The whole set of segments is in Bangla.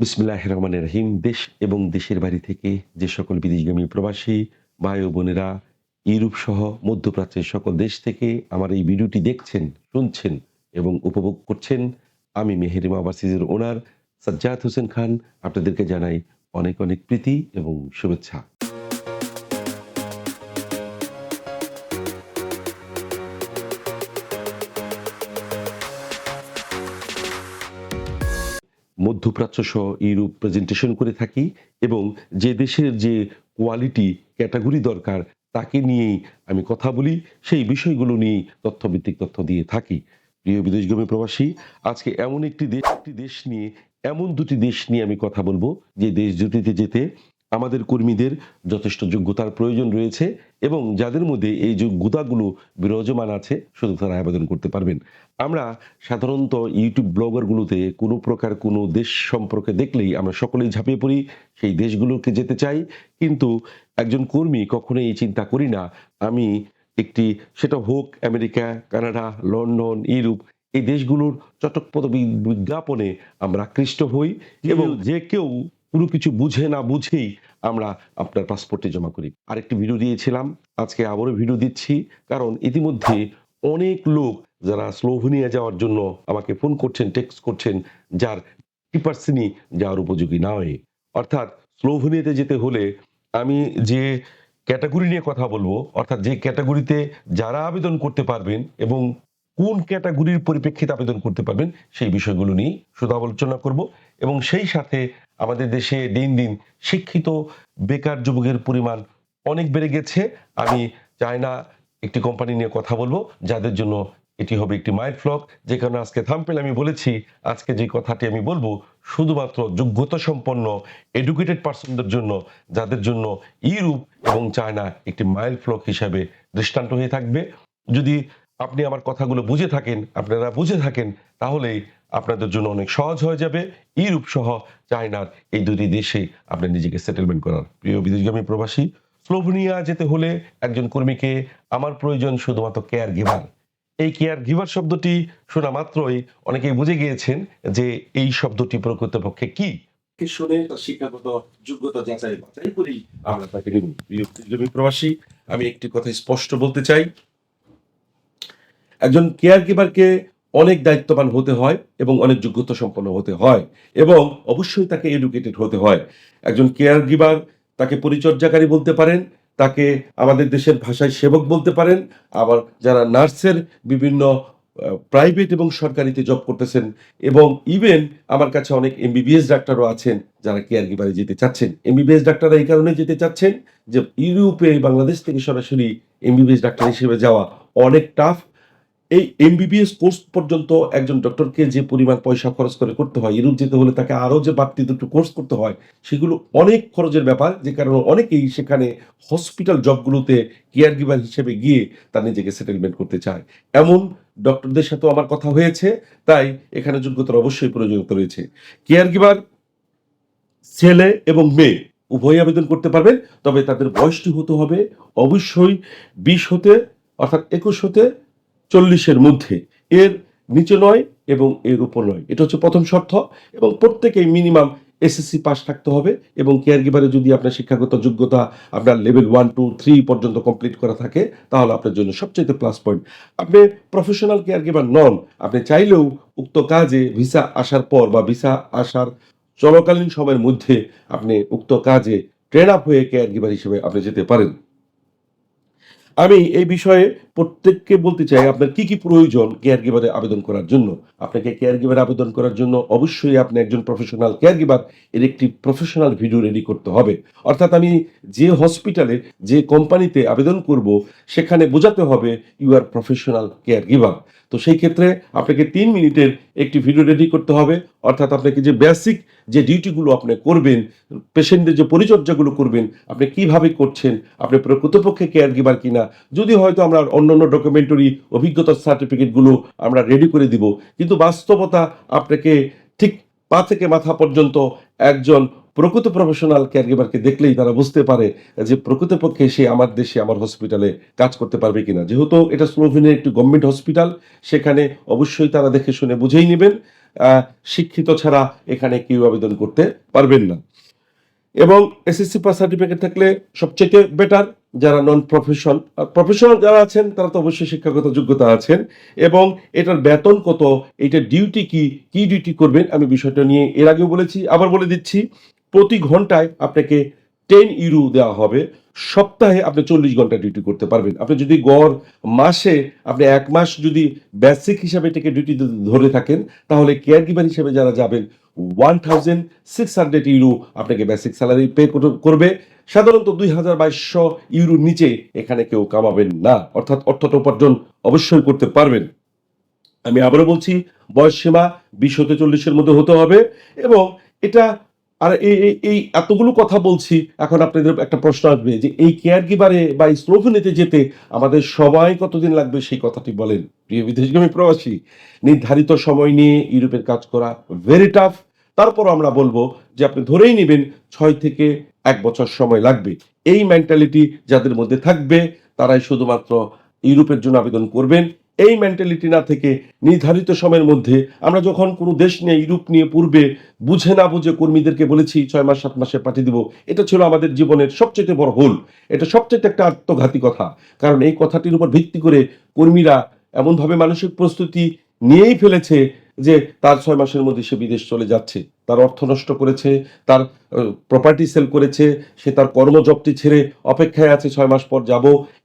বিসমুল্লাহ রহমান রহিম। দেশ এবং দেশের বাড়ি থেকে যে সকল বিদেশগামী প্রবাসী, ভাই ও বোনেরা ইউরোপ সহ মধ্যপ্রাচ্যের সকল দেশ থেকে আমার এই ভিডিওটি দেখছেন, শুনছেন এবং উপভোগ করছেন, আমি মেহেরিমা বাসিজের ওনার সাজ্জাদ হোসেন খান। আপনাদেরকে জানাই অনেক অনেক প্রীতি এবং শুভেচ্ছা। মধ্যপ্রাচ্য সহ ইউরোপ প্রেজেন্টেশন করে থাকি এবং যে দেশের যে কোয়ালিটি ক্যাটাগরি দরকার, তাকে নিয়েই আমি কথা বলি, সেই বিষয়গুলো নিয়েই তথ্যভিত্তিক তথ্য দিয়ে থাকি। প্রিয় বিদেশগামী প্রবাসী, আজকে এমন একটি দেশ একটি দেশ নিয়ে, এমন দুটি দেশ নিয়ে আমি কথা বলব, যে দেশ দুটিতে যেতে আমাদের কর্মীদের যথেষ্ট যোগ্যতার প্রয়োজন রয়েছে এবং যাদের মধ্যে এই যোগ্যতাগুলো বিরাজমান আছে শুধু তারা আবেদন করতে পারবেন। আমরা সাধারণত ইউটিউব ব্লগারগুলোতে কোনো প্রকার কোনো দেশ সম্পর্কে দেখলেই আমরা সকলেই ঝাঁপিয়ে পড়ি সেই দেশগুলোকে যেতে চাই। কিন্তু একজন কর্মী কখনো এই চিন্তা করি না আমি একটি সেটা হোক আমেরিকা কানাডা লন্ডন ইউরোপ এই দেশগুলোর চটকপদ বিজ্ঞাপনে আমরা আকৃষ্ট হই এবং যে কেউ কোনো কিছু বুঝে না বুঝেই আমরা আপনার পাসপোর্টে জমা করি। আরেকটি ভিডিও দিয়েছিলাম, আজকে আবারও ভিডিও দিচ্ছি, কারণ ইতিমধ্যে অনেক লোক যারা স্লোভেনিয়া যাওয়ার জন্য আমাকে ফোন করছেন টেক্সট করছেন, যার পার্সেন্টই যাওয়ার উপযোগী নয়। অর্থাৎ স্লোভেনিয়াতে যেতে হলে আমি যে ক্যাটাগরি নিয়ে কথা বলব, অর্থাৎ যে ক্যাটাগরিতে যারা আবেদন করতে পারবেন এবং কোন ক্যাটাগরির পরিপ্রেক্ষিতে আবেদন করতে পারবেন সেই বিষয়গুলো নিয়ে শুধু আলোচনা করব। এবং সেই সাথে আমাদের দেশে দিন দিন শিক্ষিত, বেকার যুবকের পরিমাণ অনেক বেড়ে গেছে। আমি চাই না একটি কোম্পানি নিয়ে কথা বলব, যাদের জন্য এটি হবে একটি মাইন্ড ফ্লক। যে কারণে আজকে থাম্পেল আমি বলেছি, আজকে যে কথাটি আমি বলব শুধুমাত্র যোগ্যতা সম্পন্ন এডুকেটেড পার্সনদের জন্য, যাদের জন্য ইউরোপ এবং চায়না একটি মাইল ফ্লক হিসাবে দৃষ্টান্ত হয়ে থাকবে। যদি আপনি আমার কথাগুলো বুঝে থাকেন, আপনারা বুঝে থাকেন, তাহলেই আপনাদের জন্য অনেক সহজ হয়ে যাবে। ইউরোপ সহ চায়নার এই দুটি দেশে আপনি নিজেকে সেটেলমেন্ট করার। প্রিয় বিদেশগামী প্রবাসী, স্লোভেনিয়া যেতে হলে একজন কর্মীকে আমার প্রয়োজন শুধুমাত্র কেয়ার গিভার এই কেয়ার গিভার শব্দটি শোনা মাত্রই অনেকেই বুঝে গিয়েছেন যে এই শব্দটি প্রকৃতপক্ষে কি। শুনে শিক্ষাগত যোগ্যতা যাচাই করি আমরা তাকে প্রবাসী, আমি একটি কথা স্পষ্ট বলতে চাই। একজন কেয়ার গিভারকে অনেক দায়িত্ববান হতে হয় এবং অনেক যোগ্যতা সম্পন্ন হতে হয় এবং অবশ্যই তাকে এডুকেটেড হতে হয়। একজন কেয়ার গিভার তাকে পরিচর্যাকারী বলতে পারেন, তাকে আমাদের দেশের ভাষায় সেবক বলতে পারেন, আবার যারা নার্সের বিভিন্ন প্রাইভেট এবং সরকারিতে জব করতেছেন এবং ইভেন আমার কাছে অনেক এমবিবিএস ডাক্তারও আছেন যারা কেয়ার গিভারে যেতে চাচ্ছেন। এমবিবিএস ডাক্তাররা এই কারণে যেতে চাচ্ছেন যে ইউরোপে, বাংলাদেশ থেকে সরাসরি এমবিবিএস ডাক্তার হিসেবে যাওয়া অনেক টাফ এই এমবিবিএস কোর্স পর্যন্ত একজন ডক্টরকে যে পরিমাণ পয়সা খরচ করে করতে হয় ইউরোপ যেতে হলে তাকে আরও যে বাড়তি দুটো কোর্স করতে হয়, সেগুলো অনেক খরচের ব্যাপার, যে কারণে অনেকেই সেখানে হসপিটাল জবগুলোতে কেয়ার গিভার হিসেবে গিয়ে তার নিজেকে সেটেলমেন্ট করতে চায়। এমন ডক্টরদের সাথেও আমার কথা হয়েছে, তাই এখানে যোগ্যতার অবশ্যই প্রয়োজনীয়তা রয়েছে। কেয়ার গিভার ছেলে এবং মেয়ে উভয়ই আবেদন করতে পারবেন, তবে তাদের বয়সটি হতে হবে অবশ্যই বিশ হতে, অর্থাৎ একুশ হতে চল্লিশের মধ্যে। এর নিচে নয় এবং এর উপর নয়। এটা হচ্ছে প্রথম শর্ত এবং প্রত্যেকেই মিনিমাম এসএসসি পাস থাকতে হবে এবং কেয়ার গিভারে যদি আপনার শিক্ষাগত যোগ্যতা আপনার লেভেল ওয়ান টু থ্রি পর্যন্ত কমপ্লিট করা থাকে, তাহলে আপনার জন্য সবচেয়ে প্লাস পয়েন্ট আপনি প্রফেশনাল কেয়ার গিভার নন, আপনি চাইলেও উক্ত কাজে ভিসা আসার পর বা ভিসা আসার চলাকালীন সময়ের মধ্যে আপনি উক্ত কাজে ট্রেন আপ হয়ে কেয়ার গিভার হিসেবে আপনি যেতে পারেন। আমি এই বিষয়ে প্রত্যেককে বলতে চাই, আপনার কি কি প্রয়োজন কেয়ার গিভারে আবেদন করার জন্য? আপনাকে কেয়ার গিভারে আবেদন করার জন্য অবশ্যই আপনি একজন প্রফেশনাল কেয়ার গিভার এর একটি প্রফেশনাল ভিডিও রেডি করতে হবে। অর্থাৎ আমি যে হসপিটালে যে কোম্পানিতে আবেদন করব, সেখানে বোঝাতে হবে you are professional care giver তো সেই ক্ষেত্রে আপনাকে তিন মিনিটের একটি ভিডিও রেডি করতে হবে। অর্থাৎ আপনাকে যে বেসিক যে ডিউটিগুলো আপনি করবেন পেশেন্টদের যে পরিচর্যাগুলো করবেন, আপনি কীভাবে করছেন, আপনি প্রকৃতপক্ষে কেয়ার গিভার কিনা, যদি হয়তো আমরা অন্যান্য ডকুমেন্টারি অভিজ্ঞতার সার্টিফিকেটগুলো আমরা রেডি করে দিব। কিন্তু বাস্তবতা আপনাকে ঠিক পা থেকে মাথা পর্যন্ত একজন প্রকৃত প্রফেশনাল কেয়ারগিভারকে দেখলেই তারা বুঝতে পারে যে প্রকৃতপক্ষে সে আমার দেশে, আমার হসপিটালে কাজ করতে পারবে কিনা। যেহেতু এটা স্লোভেনিয়ার একটি গভর্নমেন্ট হসপিটাল সেখানে অবশ্যই তারা দেখে শুনে বুঝেই নেবেন শিক্ষিত ছাড়া এখানে কেউ আবেদন করতে পারবেন না। এবং এসএসসি পাস সার্টিফিকেট থাকলে সবচেয়ে বেটার যারা নন প্রফেশন প্রফেশনাল যারা আছেন, তারা তো অবশ্যই শিক্ষাগত যোগ্যতা আছেন, এবং এটার বেতন কত, এটা ডিউটি কি কি ডিউটি করবেন, আমি বিষয়টা নিয়ে এর আগেও বলেছি, আবার বলে দিচ্ছি, প্রতি ঘন্টায় আপনাকে টেন ইউরো দেওয়া হবে, সপ্তাহে আপনি চল্লিশ ঘণ্টা ডিউটি করতে পারবেন। আপনি যদি গড় মাসে, আপনি এক মাস যদি বেসিক হিসাবে এটাকে ডিউটি ধরে থাকেন, তাহলে কেয়ার গিভার হিসেবে যারা যাবেন one thousand six hundred euro আপনাকে বেসিক স্যালারি পে করবে। সাধারণত দুই হাজার বাইশশো ইউরোর নিচে এখানে কেউ কামাবেন না। অর্থাৎ অর্থটা উপার্জন অবশ্যই করতে পারবেন। আমি আবারও বলছি বয়স সীমা বিশ হতে চল্লিশের মধ্যে হতে হবে এবং এটা আর এই, এই- এতগুলো কথা বলছি, এখন আপনাদের একটা প্রশ্ন আসবে যে এই কেয়ার গিভারে বা স্লোভেনিতে যেতে আমাদের সময় কতদিন লাগবে সেই কথাটি বলেন। প্রিয় বিদেশগামী প্রবাসী, নির্ধারিত সময় নিয়ে ইউরোপের কাজ করা ভেরি টাফ তারপর আমরা বলব যে আপনি ধরেই নেবেন ছয় থেকে এক বছর সময় লাগবে। এই মেন্টালিটি যাদের মধ্যে থাকবে, তারাই শুধুমাত্র ইউরোপের জন্য আবেদন করবেন। এই মেন্টালিটি না থেকে নির্ধারিত সময়ের মধ্যে আমরা যখন কোনো দেশ নিয়ে, ইউরোপ নিয়ে, পূর্বে বুঝে না বুঝে কর্মীদেরকে বলেছি, ছয় মাস, সাত মাসে পাঠিয়ে দিব, এটা ছিল আমাদের জীবনের সবচেয়ে বড় ভুল। এটা সবচেয়ে একটা আত্মঘাতী কথা। কারণ এই কথাটির উপর ভিত্তি করে কর্মীরা এমনভাবে মানসিক প্রস্তুতি নিয়েই ফেলেছে যে তার ছয় মাসের মধ্যে সে বিদেশ চলে যাচ্ছে। তার অর্থ নষ্ট করেছে, তার প্রপার্টি সেল করেছে, সে তার কর্মজবটি ছেড়ে অপেক্ষায় আছে, ছয় মাস পর যাব।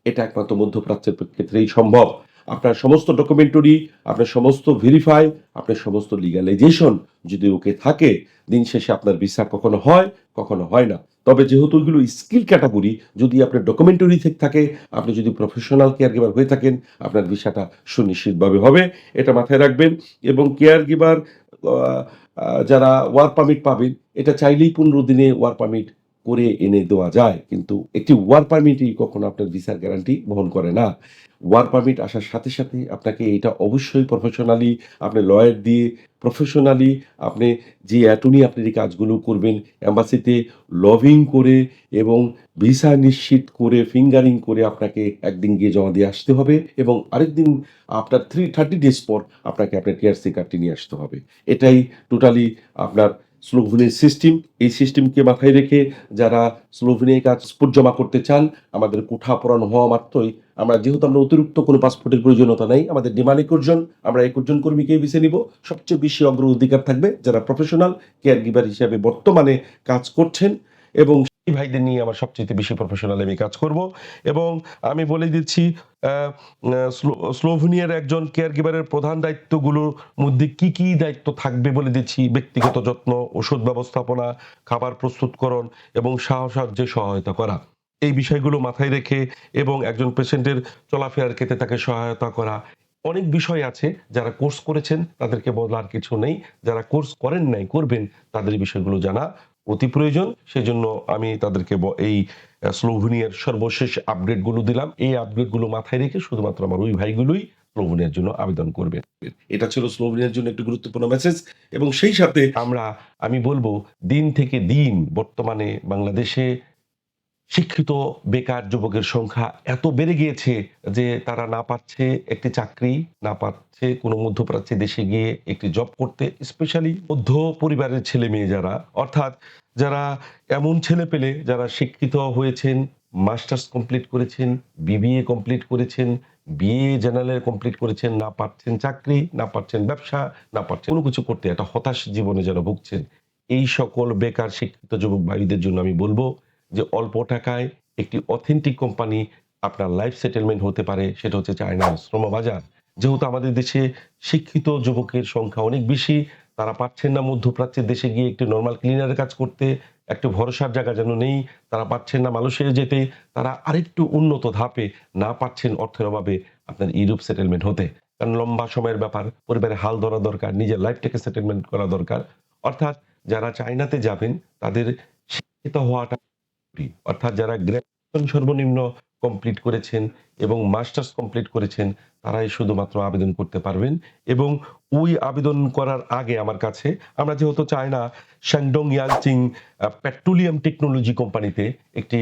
এটা একমাত্র মধ্যপ্রাচ্যের ক্ষেত্রেই সম্ভব। আপনার সমস্ত ডকুমেন্টারি আপনার সমস্ত ভেরিফাই আপনার সমস্ত লিগালাইজেশন যদি ওকে থাকে, দিন শেষে আপনার ভিসা কখনো হয় কখনো হয় না। তবে যেহেতু এগুলো স্কিল ক্যাটাগরি যদি আপনার ডকুমেন্টারি থেকে থাকে, আপনি যদি প্রফেশনাল কেয়ার গিভার হয়ে থাকেন, আপনার ভিসাটা সুনিশ্চিতভাবে হবে, এটা মাথায় রাখবেন। এবং কেয়ার গিভার যারা ওয়ার পারমিট পাবেন, এটা চাইলেই পনেরো দিনে ওয়ার পারমিট করে এনে দেওয়া যায়। কিন্তু একটি ওয়ার পারমিটই কখনো আপনার ভিসার গ্যারান্টি বহন করে না। ওয়ার পারমিট আসার সাথে সাথে আপনাকে এটা অবশ্যই প্রফেশনালি আপনি লয়ার দিয়ে প্রফেশনালি আপনি যে অ্যাটর্নি আপনি এই কাজগুলো করবেন, অ্যাম্বাসিতে লভিং করে এবং ভিসা নিশ্চিত করে, ফিঙ্গারিং করে আপনাকে একদিন গিয়ে জমা দিয়ে আসতে হবে এবং আরেকদিন আপনার থ্রি থার্টি ডেজ পর আপনাকে আপনার টিআরসি কার্ডটি নিয়ে আসতে হবে। এটাই টোটালি আপনার স্লোভেনিয়ার সিস্টেম এই সিস্টেমকে মাথায় রেখে যারা স্লোভেনিয়ায় কাজ জমা করতে চান, আমাদের কোঠা পূরণ হওয়া মাত্রই, আমরা যেহেতু আমরা অতিরিক্ত কোনো পাসপোর্টের প্রয়োজনীয়তা নাই, আমাদের ডিমান্ড একজন আমরা একজন কর্মীকে বেছে নিব। সবচেয়ে বেশি অগ্র অধিকার থাকবে যারা প্রফেশনাল কেয়ার গিভার হিসাবে বর্তমানে কাজ করছেন এবং সেই ভাইদের নিয়ে আমার সবচেয়ে বেশি প্রফেশনাল আমি কাজ করব এবং আমি বলে দিচ্ছি স্লোভেনিয়ার একজন কেয়ার গিভারের প্রধান দায়িত্বগুলোর মধ্যে কি কি দায়িত্ব থাকবে বলে দিচ্ছি, ব্যক্তিগত যত্ন, ওষুধ ব্যবস্থাপনা, খাবার প্রস্তুতকরণ এবং সাহসার্যে সহায়তা করা। এই বিষয়গুলো মাথায় রেখে এবং একজন পেশেন্টের চলাফেরার ক্ষেত্রে তাকে সহায়তা করা। অনেক বিষয় আছে, যারা কোর্স করেছেন তাদেরকে বলার কিছু নেই, যারা কোর্স করেন নাই, করবেন, তাদের বিষয়গুলো জানা অতি প্রয়োজন। সেজন্য আমি তাদেরকে এই স্লোভেনিয়ার সর্বশেষ আপডেটগুলো দিলাম। এই আপডেটগুলো মাথায় রেখে শুধুমাত্র আমার ওই ভাইগুলোই স্লোভেনিয়ার জন্য আবেদন করবে। এটা ছিল স্লোভেনিয়ার জন্য একটি গুরুত্বপূর্ণ মেসেজ এবং সেই সাথে আমরা আমি বলব দিন থেকে দিন বর্তমানে বাংলাদেশে শিক্ষিত বেকার যুবকের সংখ্যা এত বেড়ে গিয়েছে যে তারা না পাচ্ছে একটি চাকরি, না পাচ্ছে কোনো মধ্যপ্রাচ্যে দেশে গিয়ে একটি জব করতে স্পেশালি মধ্য পরিবারের ছেলে মেয়ে যারা। অর্থাৎ যারা এমন ছেলে পেলে যারা শিক্ষিত হয়েছেন, মাস্টার্স কমপ্লিট করেছেন বিবিএ কমপ্লিট করেছেন বিএ জেনারেল কমপ্লিট করেছেন, না পাচ্ছেন চাকরি, না পাচ্ছেন ব্যবসা, না পাচ্ছেন কোনো কিছু করতে, একটা হতাশ জীবনে যারা ভুগছেন। এই সকল বেকার শিক্ষিত যুবক ভাইদের জন্য আমি বলব যে অল্প টাকায় একটি অথেন্টিক কোম্পানি আপনার লাইফ সেটেলমেন্ট হতে পারে, সেটা হচ্ছে চায়নার শ্রমবাজার যেহেতু আমাদের দেশে শিক্ষিত যুবকের সংখ্যা অনেক বেশি, তারা পাচ্ছেন না মধ্যপ্রাচ্যের দেশে গিয়ে একটি নর্মাল ক্লিনারের কাজ করতে, একটু ভরসার জায়গা যেন নেই, তারা পাচ্ছেন না মালয়েশিয়া যেতে, তারা আরেকটু উন্নত ধাপে না পাচ্ছেন অর্থের অভাবে আপনার ইউরোপ সেটেলমেন্ট হতে কারণ লম্বা সময়ের ব্যাপার, পরিবারে হাল ধরা দরকার, নিজের লাইফটাকে সেটেলমেন্ট করা দরকার অর্থাৎ যারা চায়নাতে যাবেন, তাদের শিক্ষিত হওয়াটা। অর্থাৎ যারা গ্র্যাজুয়েশন সর্বনিম্ন কমপ্লিট করেছেন এবং মাস্টার্স কমপ্লিট করেছেন, তারাই শুধুমাত্র আবেদন করতে পারবেন এবং ওই আবেদন করার আগে আমার কাছে, আমরা যেহেতু China Shandong Yangching petroleum technology কোম্পানিতে একটি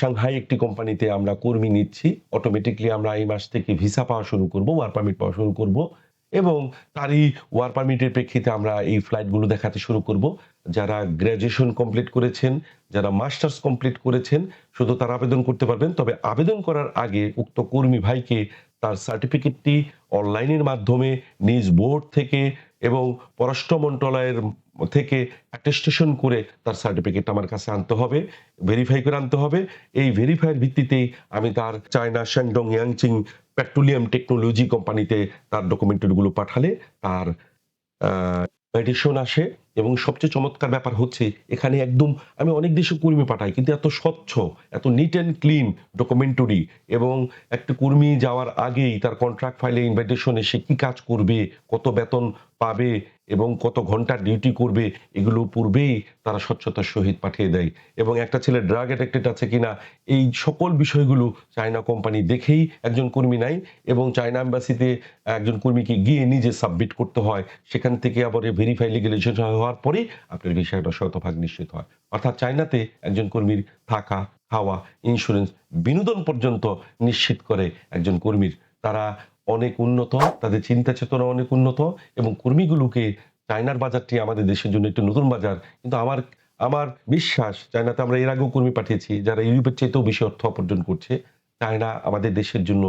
সাংহাই একটি কোম্পানিতে আমরা কর্মী নিচ্ছি। অটোমেটিকলি আমরা এই মাস থেকে ভিসা পাওয়া শুরু করব ওয়ার পারমিট পাওয়া শুরু করব। এবং তারই ওয়ার পারমিটের প্রেক্ষিতে আমরা এই ফ্লাইটগুলো দেখাতে শুরু করব। যারা গ্র্যাজুয়েশন কমপ্লিট করেছেন, যারা মাস্টার্স কমপ্লিট করেছেন, শুধু তারা আবেদন করতে পারবেন, তবে আবেদন করার আগে উক্ত কর্মী ভাইকে তার সার্টিফিকেটটি অনলাইনের মাধ্যমে নিজ বোর্ড থেকে এবং পররাষ্ট্র মন্ত্রণালয়ের থেকে অ্যাটেস্টেশন করে তার সার্টিফিকেট আমার কাছে আনতে হবে ভেরিফাই করে আনতে হবে। এই ভেরিফাইয়ের ভিত্তিতেই আমি তার China Shandong Yangching petroleum technology কোম্পানিতে তার ডকুমেন্টারিগুলো পাঠালে, তার মেডিসন আসে এবং সবচেয়ে চমৎকার ব্যাপার হচ্ছে এখানে একদম আমি অনেক দেশে কর্মী পাঠাই, কিন্তু এত স্বচ্ছ, এত নিট অ্যান্ড ক্লিন ডকুমেন্টরি এবং একটা কর্মী যাওয়ার আগেই তার কন্ট্রাক্ট ফাইলে ইনভাইটেশন এসে কী কাজ করবে, কত বেতন পাবে এবং কত ঘণ্টা ডিউটি করবে, এগুলো পূর্বেই তারা স্বচ্ছতার সহিত পাঠিয়ে দেয়। এবং একটা ছেলে ড্রাগ অ্যাডিক্টেড আছে কিনা, এই সকল বিষয়গুলো চায়না কোম্পানি দেখেই একজন কর্মী নাই এবং চায়না এম্বাসিতে একজন কর্মীকে গিয়ে নিজে সাবমিট করতে হয়। সেখান থেকে আবার ভেরিফাই লিগেলাইজেশন হওয়ার পরেই আপনার বিষয়টা শতভাগ নিশ্চিত হয়। অর্থাৎ চায়নাতে একজন কর্মীর থাকা, খাওয়া ইন্স্যুরেন্স বিনোদন পর্যন্ত নিশ্চিত করে একজন কর্মীর। তারা অনেক উন্নত, তাদের চিন্তা চেতনা অনেক উন্নত এবং কর্মীগুলোকে চায়নার বাজারটি আমাদের দেশের জন্য একটু নতুন বাজার। কিন্তু আমার আমার বিশ্বাস, চায়নাতে আমরা এর আগেও কর্মী পাঠিয়েছি, যারা ইউরোপের চাইতেও বেশি অর্থ উপার্জন করছে। চায়না আমাদের দেশের জন্য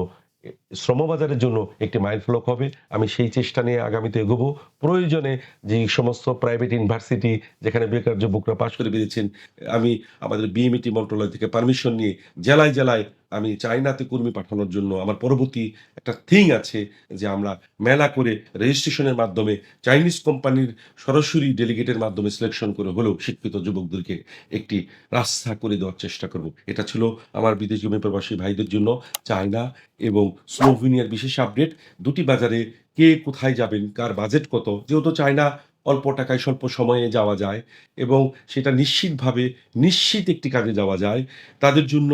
শ্রমবাজারের জন্য একটি মাইল ফলক হবে। আমি সেই চেষ্টা নিয়ে আগামীতে এগোবো। প্রয়োজনে যে সমস্ত প্রাইভেট ইউনিভার্সিটি যেখানে বেকার যুবকরা পাশ করে বেরিয়েছেন, আমি আমাদের বিএমইটি মন্ত্রণালয় থেকে পারমিশন নিয়ে জেলায় জেলায় আমি চায়নাতে কর্মী পাঠানোর জন্য আমার পরবর্তী একটা থিং আছে যে আমরা মেলা করে রেজিস্ট্রেশনের মাধ্যমে চাইনিজ কোম্পানির সরাসরি ডেলিগেটের মাধ্যমে সিলেকশন করে হলেও শিক্ষিত যুবকদেরকে একটি রাস্তা করে দেওয়ার চেষ্টা করব। এটা ছিল আমার বিদেশগামী প্রবাসী ভাইদের জন্য চায়না এবং স্লোভেনিয়ার বিশেষ আপডেট দুটি বাজারে কে কোথায় যাবেন, কার বাজেট কত? যেহেতু চায়না অল্প টাকায়, স্বল্প সময়ে যাওয়া যায় এবং সেটা নিশ্চিতভাবে, নিশ্চিত একটি কাজে যাওয়া যায়, তাদের জন্য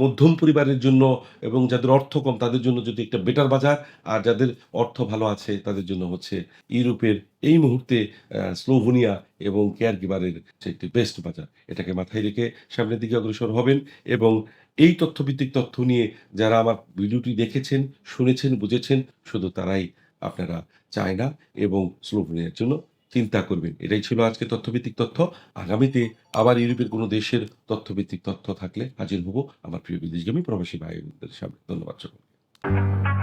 মধ্যম পরিবারের জন্য এবং যাদের অর্থ কম, তাদের জন্য যদি একটা বেটার বাজার, আর যাদের অর্থ ভালো আছে, তাদের জন্য হচ্ছে ইউরোপের এই মুহূর্তে স্লোভেনিয়া এবং কেয়ার গিভারের একটি বেস্ট বাজার। এটাকে মাথায় রেখে সামনের দিকে অগ্রসর হবেন এবং এই তথ্যভিত্তিক তথ্য নিয়ে যারা আমার ভিডিওটি দেখেছেন, শুনেছেন, বুঝেছেন, শুধু তারাই আপনারা চায়না এবং স্লোভেনিয়ার জন্য চিন্তা করবেন। এটাই ছিল আজকে তথ্যভিত্তিক তথ্য। আগামীতে আবার ইউরোপের কোনো দেশের তথ্যভিত্তিক তথ্য থাকলে হাজির হব আমার প্রিয় বিদেশগামী প্রবাসী ভাইদের সামনে। ধন্যবাদ সকলকে।